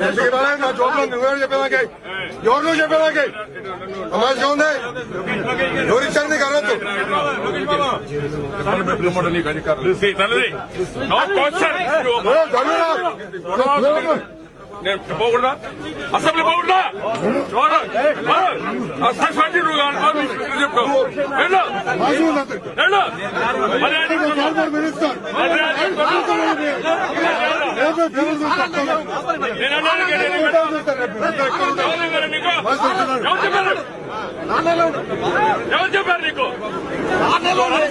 నా జోబులో నువ్వెవరు చెప్పేదానికి ఎవరు నువ్వు చెప్పేదానికి సమాజం ఉంది ఎవరు ఇచ్చారు నీకు అర్హత See, నేను పోకూడదా అసెంబ్లీ పోకూడదా సస్పెండ్ ఉందో. ఎవరు చెప్పారు? నీకు? మాజీ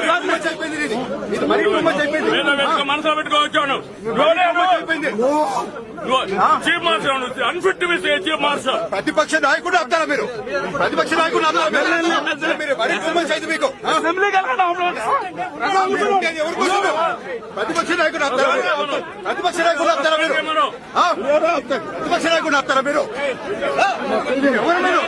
మనసులో పెట్టుకోవచ్చాను. చీఫ్ మార్షల్ అన్ఫిట్ మిస్సీ చీఫ్ మార్షల్ ప్రతిపక్ష నాయకుడు ఆపుతారా మీరు? ప్రతిపక్ష నాయకుడు మీకు? ప్రతిపక్ష నాయకుడు? ప్రతిపక్ష నాయకుడు ఆపుతారా మీరు? ఆ? ప్రతిపక్ష నాయకుడు ఆపుతారా మీరు? ఎవరు మీరు?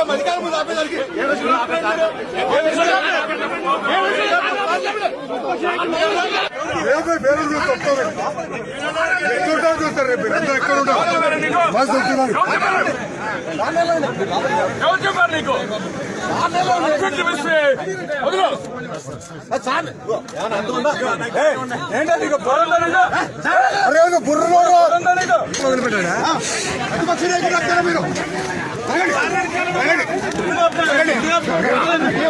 ఏం అధికారం ఆపేదానికి? రేపు పేరు చూస్తారు ఎక్కడ చూస్తారు రేపు అందరూ ఎక్కడ ఉంటారు ఎవరు చెప్పారు నీకు? బుర్రలో మీరు ఆగండి. ఆగండి. ఆగండి. ఏం అధికారం ఉంది ఆపేదానికి? సమాజం అయిపోయింది మీకు.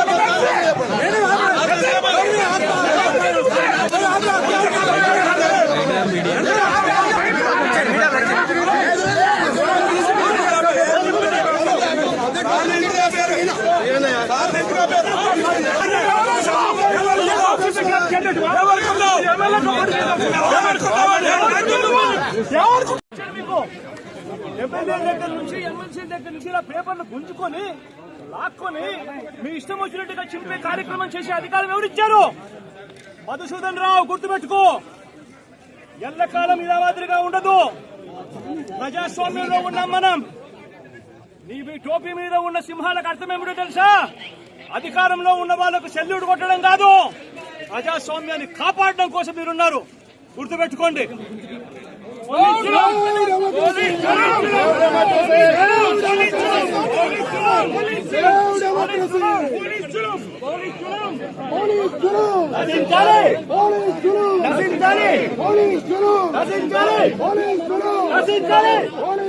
ఎమ్మెల్యే దగ్గర నుంచి ఎమ్మెల్సీ దగ్గర నుంచి ఇలా పేపర్లు గుంజుకొని లాక్కొని మీ ఇష్టం వచ్చినట్టుగా చింపే కార్యక్రమం చేసే అధికారం ఎవరిచ్చారు మధుసూదన్ రావు గుర్తుపెట్టుకో ఎల్లకాలం ఇలా మాదిరిగా ఉండదు ప్రజాస్వామ్యంలో ఉన్నాం మనం. నీ మీ టోపీ మీద ఉన్న సింహాలకు అర్థం ఏమిటో తెలుసా? అధికారంలో ఉన్న వాళ్ళకు సెల్యూట్ కొట్టడం కాదు. ప్రజాస్వామ్యాన్ని కాపాడడం కోసం మీరున్నారు. గుర్తుపెట్టుకోండి. పోలీసులు ¡Ole,